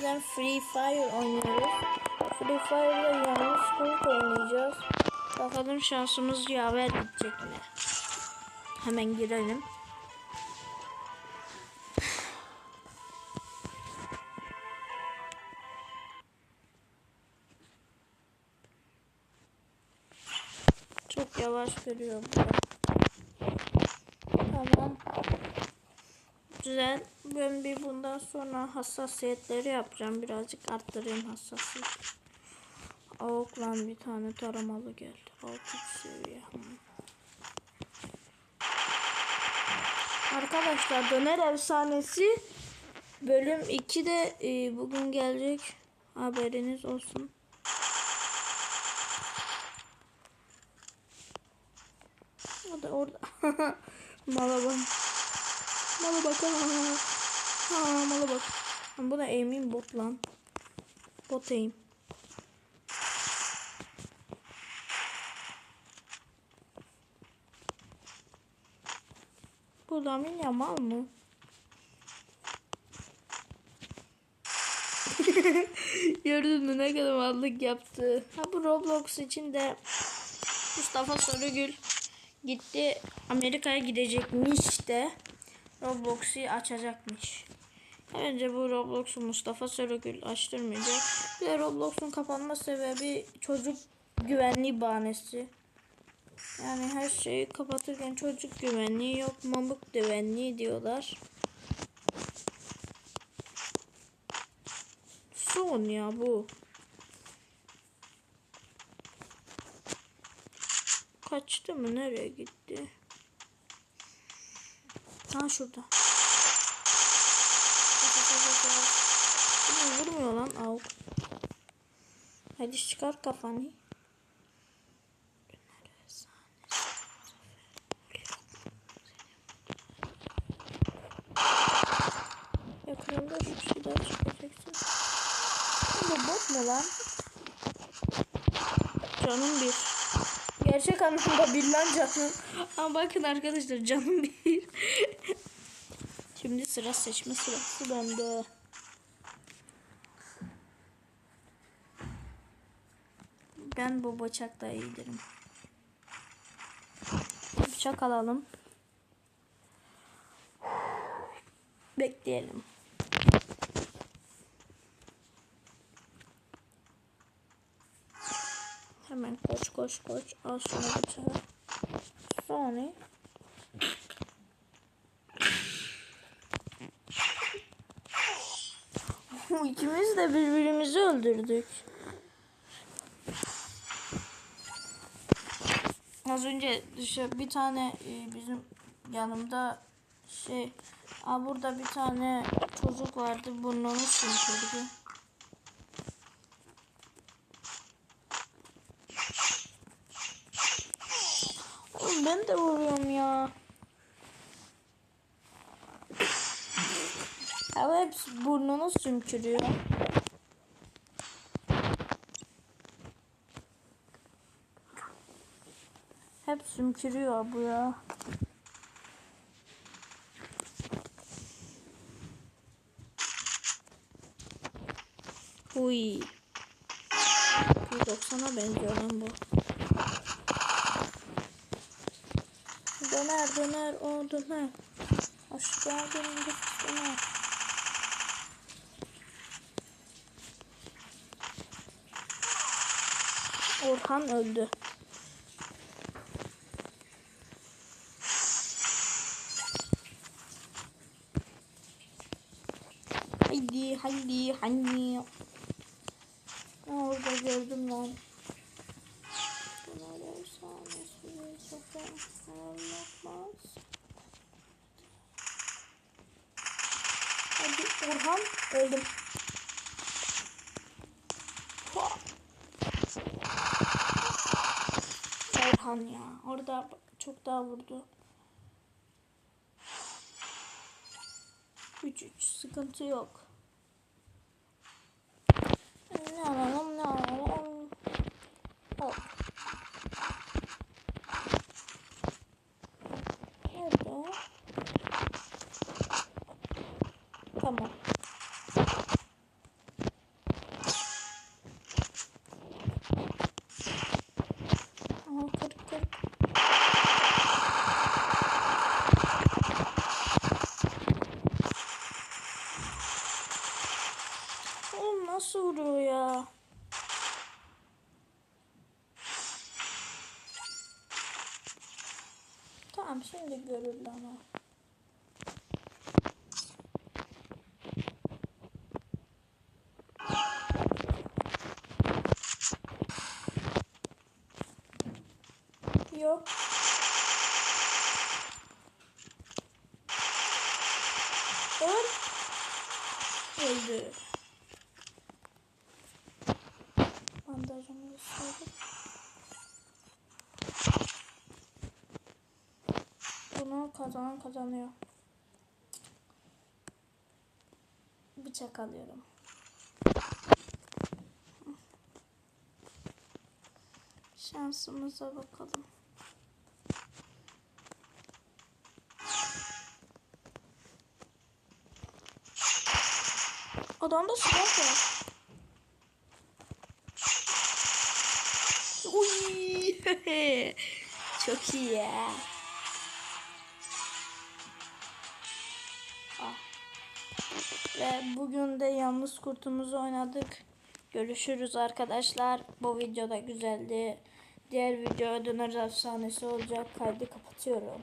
sizden Free Fire oynuyoruz. Free Fire'da yalnız kurt oynayacağız. Bakalım şansımız yaver gidecek mi? Hemen girelim. Çok yavaş görüyor bu. Tamam. Güzel. Ben bir bundan sonra hassasiyetleri yapacağım. Birazcık arttırayım hassasiyet. Avuklan bir tane taramalı geldi. 6 seviye. Arkadaşlar Döner Efsanesi bölüm 2 de e, bugün gelecek. Haberiniz olsun. O da orada. Mala bak. Mala. Ha, mala bak. Bu da aim'in bot lan. Bot aim. Bu da mı mal mı? Gördün mü ne kadar mallık yaptı. Ha bu Roblox için de Mustafa Sarıgül gitti Amerika'ya gidecekmiş de Roblox'u açacakmış. Önce bu Roblox'u Mustafa Sarıgül açtırmayacak. De Roblox'un kapanma sebebi çocuk güvenliği bahanesi. Yani her şeyi kapatırken çocuk güvenliği yok mamuk güvenliği diyorlar. Son ya bu. Kaçtı mı? Nereye gitti? Ha şurada. Vurmuyor lan avuk. Hadi çıkar kafanı. Yakında şu şeyler çıkacaksın. Bu bot mu lan? Canım bir. Gerçek anlamda bir lan canım. Ama bakın arkadaşlar canım bir. Şimdi sıra seçme sırası bende. Ben bu bıçakla iyidirim. Bıçak alalım. Bekleyelim. Hemen koş koş koş. Al şunu bıçağı. Sonra İkimiz de birbirimizi öldürdük. Az önce dışarı bir tane e, bizim yanımda şey Aa, burada bir tane çocuk vardı burnunu. Oğlum ben de vuruyorum ya. Ama hepsi burnunu sümkürüyor. Hep sümkürüyor bu ya. Uy. 190'a benziyor lan bu. Döner döner o döner. Hoş geldin döner. Orhan öldü. Haydi. Aa, Orada gördüm lan. Bunlar efsanesi zaten anlatmaz. Hadi Orhan öldüm. Orhan ya. Orada çok daha vurdu. 3-3 sıkıntı yok. Ne alalım ne alalım. Hop. Nerede o? Tamam. Nasıl vuruyor ya? Tamam şimdi görüldü ama. Yok. Öl. Öldü. Kazanan kazanıyor. Bıçak alıyorum. Şansımıza bakalım. Adamda silah var. Uy. Çok iyi ya. Ve bugün de yalnız kurtumuzu oynadık. Görüşürüz arkadaşlar. Bu video da güzeldi. Diğer video döner efsanesi olacak. Kaydı kapatıyorum.